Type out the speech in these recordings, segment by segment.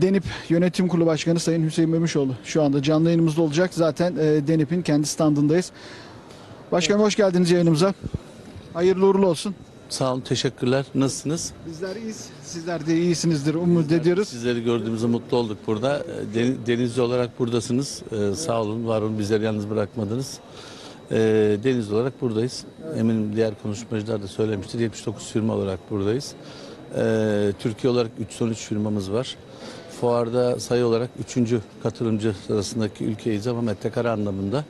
Denip Yönetim Kurulu Başkanı Sayın Hüseyin Memişoğlu şu anda canlı yayınımızda olacak. Zaten e, Denip'in kendi standındayız. Başkanım hoş geldiniz yayınımıza. Hayırlı uğurlu olsun. Sağ olun, teşekkürler. Nasılsınız? Bizler iyiyiz. Sizler de iyisinizdir umut ediyoruz. Sizleri gördüğümüzde mutlu olduk burada. Ee, Den- Denizli olarak buradasınız. Ee, Sağ olun, var olun. Bizleri yalnız bırakmadınız. Ee, Denizli olarak buradayız. Eminim diğer konuşmacılar da söylemiştir. 79 firma olarak buradayız. Ee, Türkiye olarak 313 firmamız var. Fuarda sayı olarak 3. katılımcı sırasındaki ülkeyiz ama metrekare anlamında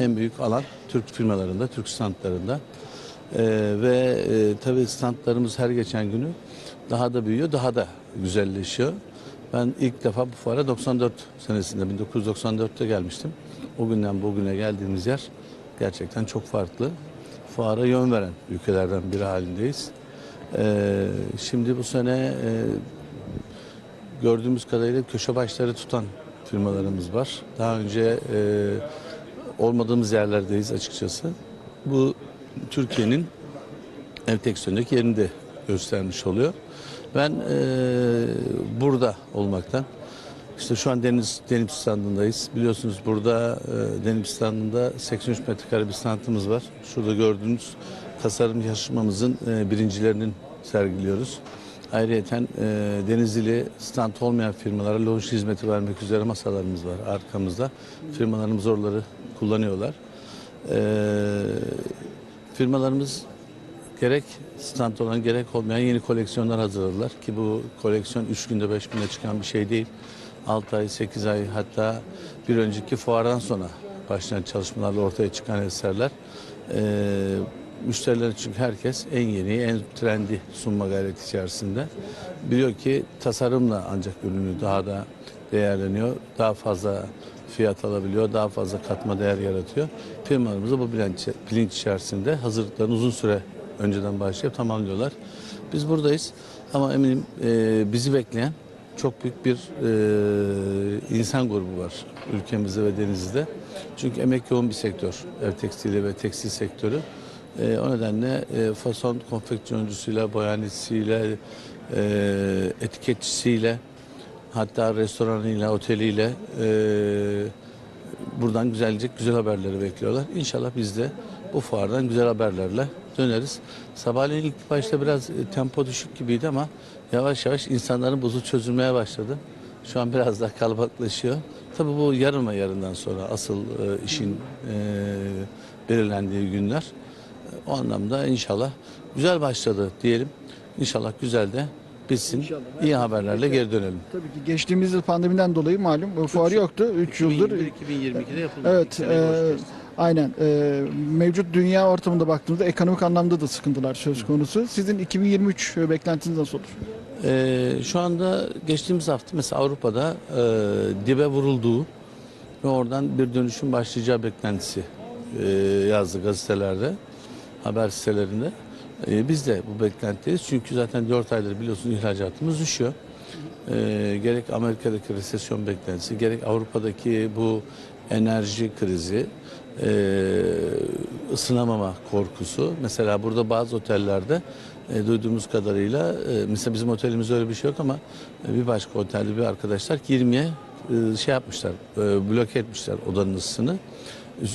en büyük alan Türk firmalarında, Türk standlarında. Ee, ve e, tabii standlarımız her geçen günü daha da büyüyor, daha da güzelleşiyor. Ben ilk defa bu fuara 94 senesinde, 1994'te gelmiştim. O günden bugüne geldiğimiz yer gerçekten çok farklı. Fuara yön veren ülkelerden biri halindeyiz. Ee, şimdi bu sene e, gördüğümüz kadarıyla köşe başları tutan firmalarımız var. Daha önce e, olmadığımız yerlerdeyiz açıkçası. Bu Türkiye'nin enfeksiyondaki yerini de göstermiş oluyor. Ben e, burada olmaktan, işte şu an Deniz Denip standındayız. Biliyorsunuz burada e, Denip standında 83 metrekare bir standımız var. Şurada gördüğünüz tasarım yarışmamızın e, birincilerinin sergiliyoruz. Ayrıca e, Denizli stand olmayan firmalara lounge hizmeti vermek üzere masalarımız var arkamızda. Firmalarımız oraları kullanıyorlar. E, firmalarımız gerek stand olan gerek olmayan yeni koleksiyonlar hazırladılar ki bu koleksiyon 3 günde 5 günde çıkan bir şey değil. 6 ay 8 ay hatta bir önceki fuardan sonra başlayan çalışmalarla ortaya çıkan eserler. Ee, müşteriler çünkü herkes en yeni, en trendi sunma gayreti içerisinde. Biliyor ki tasarımla ancak ürünü daha da değerleniyor. Daha fazla fiyat alabiliyor, daha fazla katma değer yaratıyor. Firmalarımız da bu bilinç, bilinç içerisinde hazırlıklarını uzun süre önceden başlayıp tamamlıyorlar. Biz buradayız ama eminim e, bizi bekleyen çok büyük bir e, insan grubu var ülkemizde ve denizde. Çünkü emek yoğun bir sektör, ev tekstili ve tekstil sektörü. E, o nedenle e, fason konfeksiyoncusuyla, boyanicisiyle, e, etiketçisiyle, hatta restoranıyla, oteliyle e, buradan güzelce güzel haberleri bekliyorlar. İnşallah biz de bu fuardan güzel haberlerle döneriz. Sabahleyin ilk başta biraz e, tempo düşük gibiydi ama yavaş yavaş insanların buzu çözülmeye başladı. Şu an biraz daha kalabalıklaşıyor. Tabii bu yarın ve yarından sonra asıl e, işin e, belirlendiği günler. E, O anlamda inşallah güzel başladı diyelim. İnşallah güzel de bitsin. İnşallah. İyi haberlerle geri dönelim. Tabii ki geçtiğimiz yıl pandemiden dolayı malum e, fuarı yoktu. 3 yıldır. 2022'de yapıldı. Evet, e, aynen. E, mevcut dünya ortamında baktığımızda ekonomik anlamda da sıkıntılar söz konusu. Sizin 2023 beklentiniz nasıl olur? Ee, şu anda geçtiğimiz hafta mesela Avrupa'da e, dibe vurulduğu ve oradan bir dönüşüm başlayacağı beklentisi e, yazdı gazetelerde, haber sitelerinde. E, biz de bu beklentideyiz çünkü zaten 4 aydır biliyorsunuz ihracatımız düşüyor. E, gerek Amerika'daki resesyon beklentisi, gerek Avrupa'daki bu enerji krizi, e, ısınamama korkusu. Mesela burada bazı otellerde e, duyduğumuz kadarıyla e, mesela bizim otelimizde öyle bir şey yok ama e, bir başka otelde bir arkadaşlar girmeye e, şey yapmışlar, e, bloke etmişler odanın ısısını.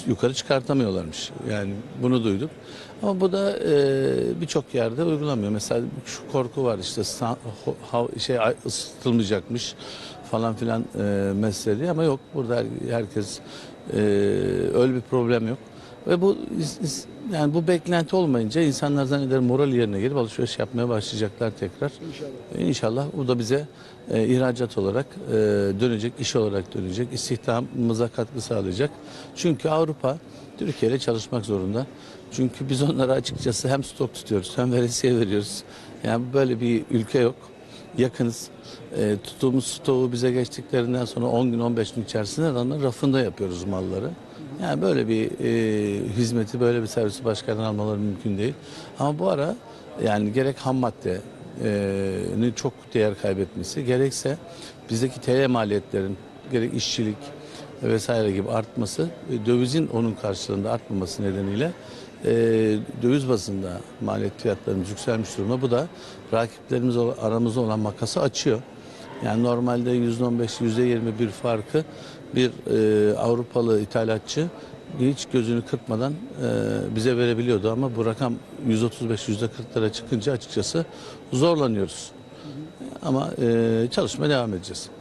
Yukarı çıkartamıyorlarmış. Yani bunu duyduk. Ama bu da e, birçok yerde uygulanmıyor. Mesela şu korku var işte şey ay- ısıtılmayacakmış falan filan e, mesele ama yok. Burada her- herkes e, öyle bir problem yok. Ve bu yani bu beklenti olmayınca insanlar zanneder moral yerine gelip alışveriş yapmaya başlayacaklar tekrar. İnşallah. İnşallah bu da bize e, ihracat olarak e, dönecek, iş olarak dönecek, istihdamımıza katkı sağlayacak. Çünkü Avrupa Türkiye ile çalışmak zorunda. Çünkü biz onlara açıkçası hem stok tutuyoruz hem veresiye veriyoruz. Yani böyle bir ülke yok. Yakınız. E, tuttuğumuz stoğu bize geçtiklerinden sonra 10 gün 15 gün içerisinde adamların rafında yapıyoruz malları. Yani böyle bir e, hizmeti, böyle bir servisi başkalarından almaları mümkün değil. Ama bu ara yani gerek ham madde e, çok değer kaybetmesi, gerekse bizdeki TL maliyetlerin, gerek işçilik vesaire gibi artması, e, dövizin onun karşılığında artmaması nedeniyle e, döviz bazında maliyet fiyatlarımız yükselmiş durumda. Bu da rakiplerimiz aramızda olan makası açıyor. Yani normalde %15, %20 bir farkı bir e, Avrupalı ithalatçı hiç gözünü kırpmadan e, bize verebiliyordu ama bu rakam 135 %40'lara çıkınca açıkçası zorlanıyoruz. Ama e, çalışmaya devam edeceğiz.